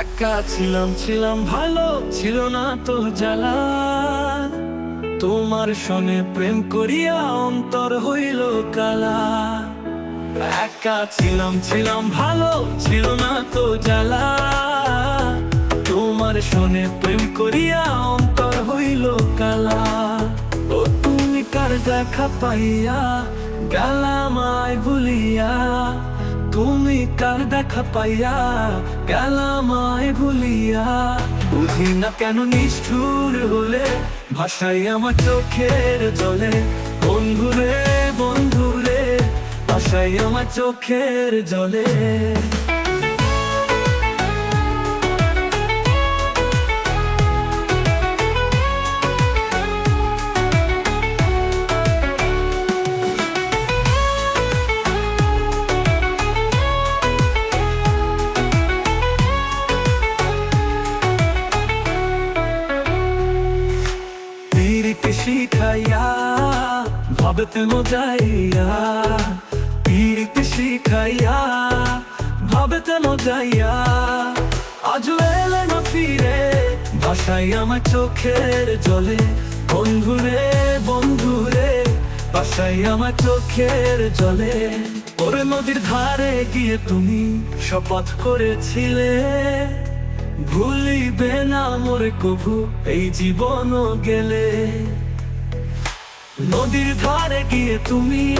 একা ছিলাম ছিলাম, ভালো ছিল না তো জ্বালা। তোমার সনে প্রেম করিয়া অন্তর হইল কালা। একা ছিলাম ছিলাম, ভালো ছিল না তো জ্বালা। তোমার সনে প্রেম করিয়া অন্তর হইল কালা। ও তুমি কার দেখা পাইয়া গালামায় ভুলিয়া তুমি কার দেখা পাইয়া গালামায় ভুলিয়া। বুঝি না কেন নিষ্ঠুর হলে ভাষাই আমার চোখের জলে। বন্ধু রে বন্ধু রে ভাষাই আমার চোখের জলে। শিখাইয়া, ভাবতে মজাইয়া পীড়িতে শিখাইয়া, ভাবতে মজাইয়া। আজ এলে না ফিরে ভাষাই আমার চোখের জলে। বন্ধুরে বন্ধুরে বাসাই আমার চোখের জলে। ওরে নদীর ধারে গিয়ে তুমি শপথ করেছিলে। ভুলিবে না মোরে কভু, এই জীবন গেলে। নদীর ধারে গিয়ে তুমি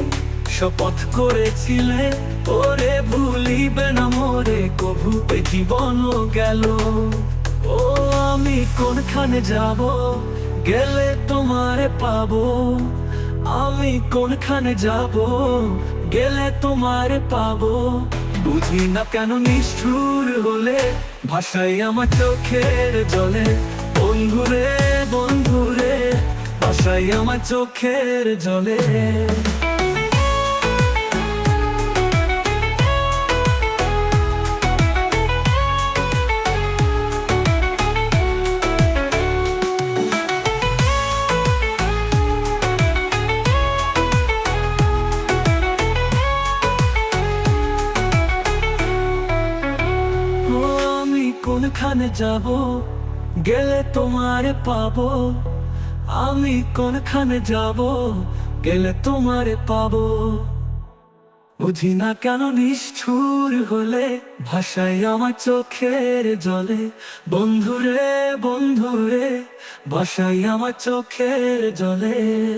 শপথ করেছিলে, ওরে ভুলিবে না মোরে, কভু জীবন গেল। ও, আমি কোনখানে যাব? গেলে তোমারে পাবো। আমি কোনখানে যাব? গেলে তোমারে পাবো। বুঝি না কেন নিষ্ঠুর হলে ভাষাই আমার চোখের জলে। বন্ধুরে ভাষাই আমার চোখের জলে। কোনখানে যাব? গেলে তোমার পাবো। আমি কোনখানে যাব? গেলে তোমারে পাবো। বুঝি না কেন নিষ্ঠুর হলে ভাষায় আমার চোখের জলে। বন্ধুরে বন্ধুরে ভাষায় আমার চোখের জলে।